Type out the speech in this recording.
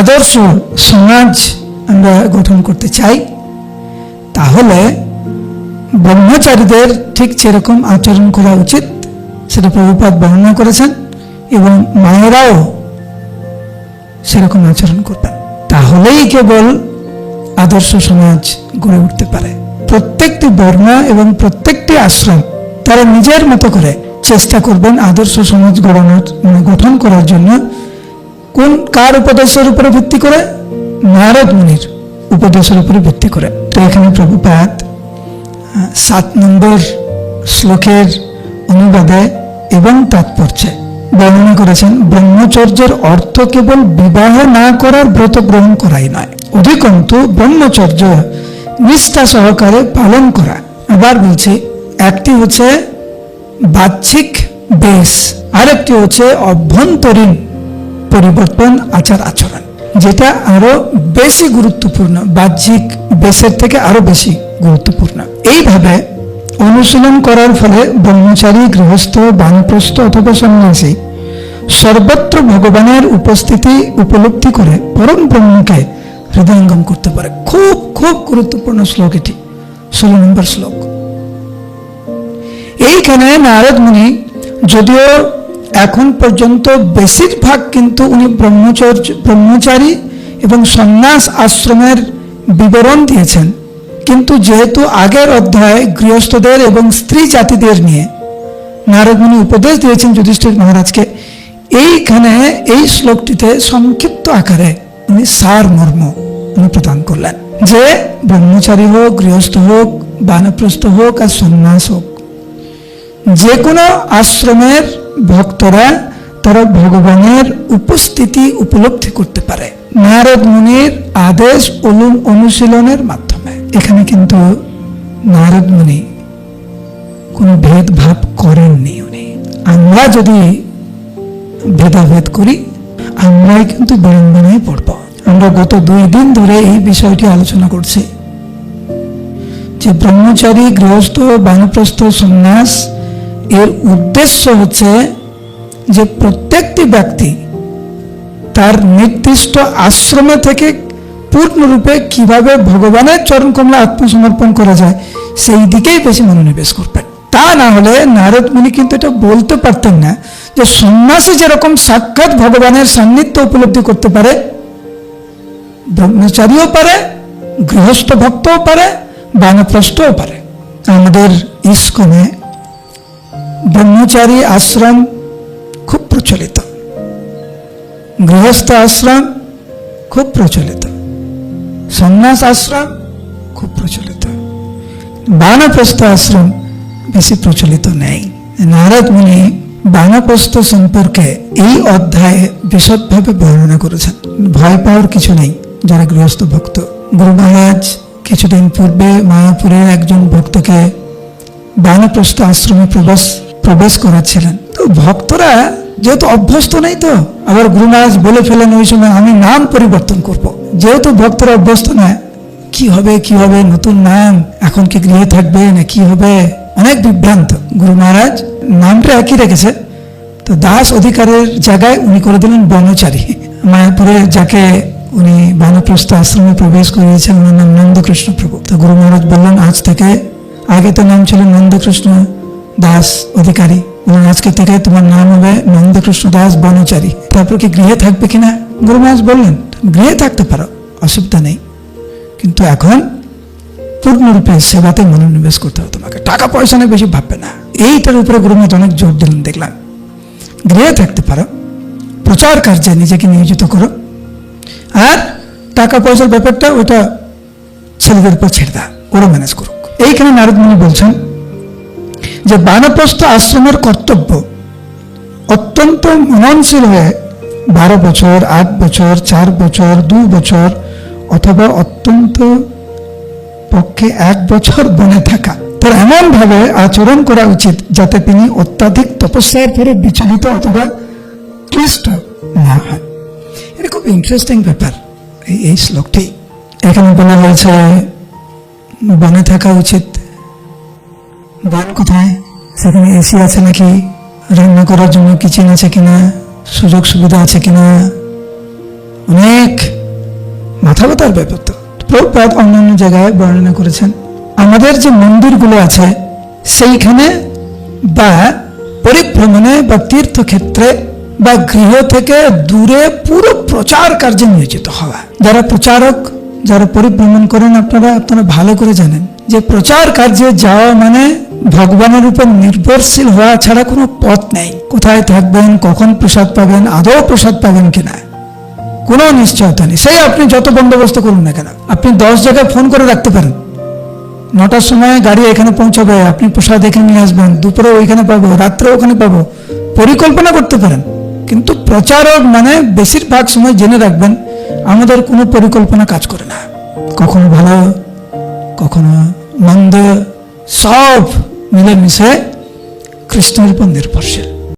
আদর্শ, সমাজ আমরা গঠন করতে চাই, তাহলে ব্রহ্মচারীদের ঠিক যেরকম আচরণ করা উচিত, সেটা প্রভুপাত বর্ণনা করেছেন, এবং মায়েরাও সেরকম আচরণ করবেন তাহলেই কেবল আদর্শ সমাজ গড়ে উঠতে পারে। প্রত্যেকটি বর্ণ এবং প্রত্যেকটি আশ্রম তারা নিজের মতো করে চেষ্টা করবেন আদর্শ সমাজ গড়ানোর মানে গঠন করার জন্য কোন কার উপদেশের উপরে ভিত্তি করে? নারদ মুনির উপদেশের উপরে ভিত্তি করে। তো এখানে প্রভুপাত সাত নম্বর শ্লোকের অনুবাদে এবং তাৎপর্যে বর্ণনা করেছেন, ব্রহ্মচর্যের অর্থ কেবল বিবাহ না করার ব্রত গ্রহণ করাই নয়। অধিকন্তু ব্রহ্মচর্য নিষ্ঠা সহকারে পালন করা। আবার বলছি, একটি হচ্ছে বাহ্যিক বেশ, আরেকটি হচ্ছে অভ্যন্তরীণ পরিবর্তন, আচার আচরণ, যেটা আরও বেশি গুরুত্বপূর্ণ, বাহ্যিক বেশের থেকে আরও বেশি গুরুত্বপূর্ণ। এইভাবে অনুশীলন করার ফলে ব্রহ্মচারী, গৃহস্থ, বানপ্রস্থ অথবা সন্ন্যাসী সর্বত্র ভগবানের উপস্থিতি উপলব্ধি করে পরম ব্রহ্মকে হৃদয়ঙ্গম করতে পারে। খুব খুব গুরুত্বপূর্ণ শ্লোক এটি, ষোলো নম্বর শ্লোক। এইখানে নারদ মুনি যদিও এখন পর্যন্ত বেশিরভাগ কিন্তু উনি ব্রহ্মচর্য, ব্রহ্মচারী এবং সন্ন্যাস আশ্রমের বিবরণ দিয়েছেন। কিন্তু যেহেতু আগের অধ্যায় গৃহস্থদের এবং স্ত্রী জাতিদের নিয়ে নারদ মুনি উপদেশ দিয়েছেন যুধিষ্ঠির মহারাজকে, এইখানে এই শ্লোকটিতে সংক্ষিপ্ত আকারে উনি সার মর্ম উনি প্রদান করলেন যে ব্রহ্মচারী হোক, গৃহস্থ হোক, বানপ্রস্থ হোক আর সন্ন্যাস হোক, যে কোনো আশ্রমের ভক্তরা তারা ভগবানের উপস্থিতি উপলব্ধি করতে পারে। নারদ মুনির আদেশ অনু- অনুশীলনের মাধ্যমে। এখানে কিন্তু নারদ মুনি কোনো ভেদভাব করেননি উনি। আমরা যদি ভেদাভেদ করি, আমরাই কিন্তু বিড়ম্বনায় পড়ব। আমরা গত দুই দিন ধরে এই বিষয়টি আলোচনা করছি। যে ব্রহ্মচারী, গৃহস্থ, বানপ্রস্থ, সন্ন্যাস এর উদ্দেশ্য হচ্ছে যে প্রত্যেকটি ব্যক্তি তার নির্দিষ্ট আশ্রমে থেকে পূর্ণরূপে কীভাবে ভগবানের চরণ কমলা আত্মসমর্পণ করা যায়, সেই দিকেই বেশি মনোনিবেশ করবেন। তা না হলে নারদ মুনি কিন্তু এটা বলতে পারতেন না যে সন্ন্যাসী যেরকম সাক্ষাৎ ভগবানের সান্নিধ্য উপলব্ধি করতে পারে, ব্রহ্মচারীও পারে, গৃহস্থ ভক্তও পারে, বানপ্রস্থও পারে। আমাদের ইস্কনে ব্রহ্মচারী আশ্রম খুব প্রচলিত গৃহস্থ আশ্রম খুব প্রচলিত সন্ন্যাস আশ্রম খুব প্রচলিত বানপ্রস্থ আশ্রম বেশি প্রচলিত নেই নারদ মুনি বানপ্রস্থ সম্পর্কে এই অধ্যায়ে বিশদভাবে বর্ণনা করেছেন ভয় পাওয়ার কিছু নেই যারা গৃহস্থ ভক্ত, গুরু মহারাজ কিছুদিন পূর্বে মায়াপুরের একজন ভক্তকে বানপ্রস্থ আশ্রমে প্রবেশ প্রবেশ করাচ্ছিলেন তো ভক্তরা যেহেতু অভ্যস্ত নেই তো, আবার গুরু মহারাজ বলে ফেলেন ওই সময়, আমি নাম পরিবর্তন করব। যেহেতু ভক্তরা অভ্যস্ত না কি হবে কি হবে? নতুন নাম? এখন কি গৃহে থাকবে না কি হবে? অনেক বিভ্রান্ত। গুরু মহারাজ নামটা একই রেখেছে। তো দাস অধিকারের জায়গায় উনি করে দিলেন বনচারী। মায়াপুরে যাকে উনি বানপ্রস্থ আশ্রমে প্রবেশ করিয়েছেন, ওনার নাম নন্দকৃষ্ণ প্রভু। তো গুরু মহারাজ বললেন, আজ থেকে আগে তো নাম ছিল নন্দকৃষ্ণ দাস অধিকারী। আজকে থেকে তোমার নাম হবে নন্দকৃষ্ণ দাস বনচারী। তারপর কি গৃহে থাকবে কিনা? গুরু মহারাজ বললেন, গৃহে থাকতে পারো, অসুবিধা নেই। কিন্তু এখন পূর্ণরূপে সেবাতে মনোনিবেশ করতে হবে তোমাকে। টাকা পয়সা নিয়ে বেশি ভাববে না। এইটার উপরে গুরু অনেক জোর দিলেন, দেখলাম। গৃহে থাকতে পারো, প্রচার কার্যে নিজেকে নিয়োজিত করো। আর টাকা পয়সার ব্যাপারটা ওটা ছেলেদের উপর ছেড়ে দাও, ওরা ম্যানেজ করুক। এইখানে নারদমণি বলছেন যে বানপ্রস্থ আশ্রমের কর্তব্য। অত্যন্ত মননশীল হয়ে বারো বছর, আট বছর, চার বছর, দু বছর, অথবা অত্যন্ত পক্ষে এক বছর বনে থাকা। তার এমন ভাবে আচরণ করা উচিত যাতে তিনি অত্যাধিক তপস্যার ফলে বিচলিত অথবা ক্লিষ্ট না হয় এটা খুব ইন্টারেস্টিং ব্যাপার এই শ্লোকটি। এখানে বলা হয়েছে, বনে থাকা উচিত বন কোথায়? সেখানে এসি আছে নাকি? রান্না করার জন্য কিচেন আছে কিনা? সুযোগ সুবিধা আছে কিনা? অনেক। মাথা ব্যথার ব্যাপার তো। প্রভুপাত অন্যান্য জায়গায় বর্ণনা করেছেন। আমাদের যে মন্দিরগুলো আছে, সেইখানে বা পরিভ্রমণে বা তীর্থক্ষেত্রে বা গৃহ থেকে দূরে পুরো প্রচার কার্যে নিয়োজিত হওয়া। যারা প্রচারক, যারা পরিভ্রমণ করেন, আপনারা আপনারা ভালো করে জানেন যে প্রচার কার্যে যাওয়া মানে ভগবানের উপর নির্ভরশীল হওয়া ছাড়া কোনো পথ নেই। কোথায় থাকবেন, কখন প্রসাদ পাবেন, আদৌ প্রসাদ পাবেন কিনা? কোনো নিশ্চয়তা নেই। সেই আপনি যত বন্দোবস্ত করুন না কেন, আপনি দশ জায়গায় ফোন করে রাখতে পারেন। নটার সময় গাড়ি এখানে পৌঁছাবে, আপনি প্রসাদ এখানে নিয়ে আসবেন দুপুরে ওইখানে পাবো রাত্রে ওখানে পাবো। পরিকল্পনা করতে পারেন। কিন্তু প্রচারক মানে বেশিরভাগ সময় জেনে রাখবেন, আমাদের কোনো পরিকল্পনা কাজ করে না। কখনো ভালো, কখনো মন্দ সব মিলেমিশে কৃষ্ণের উপর নির্ভরশীল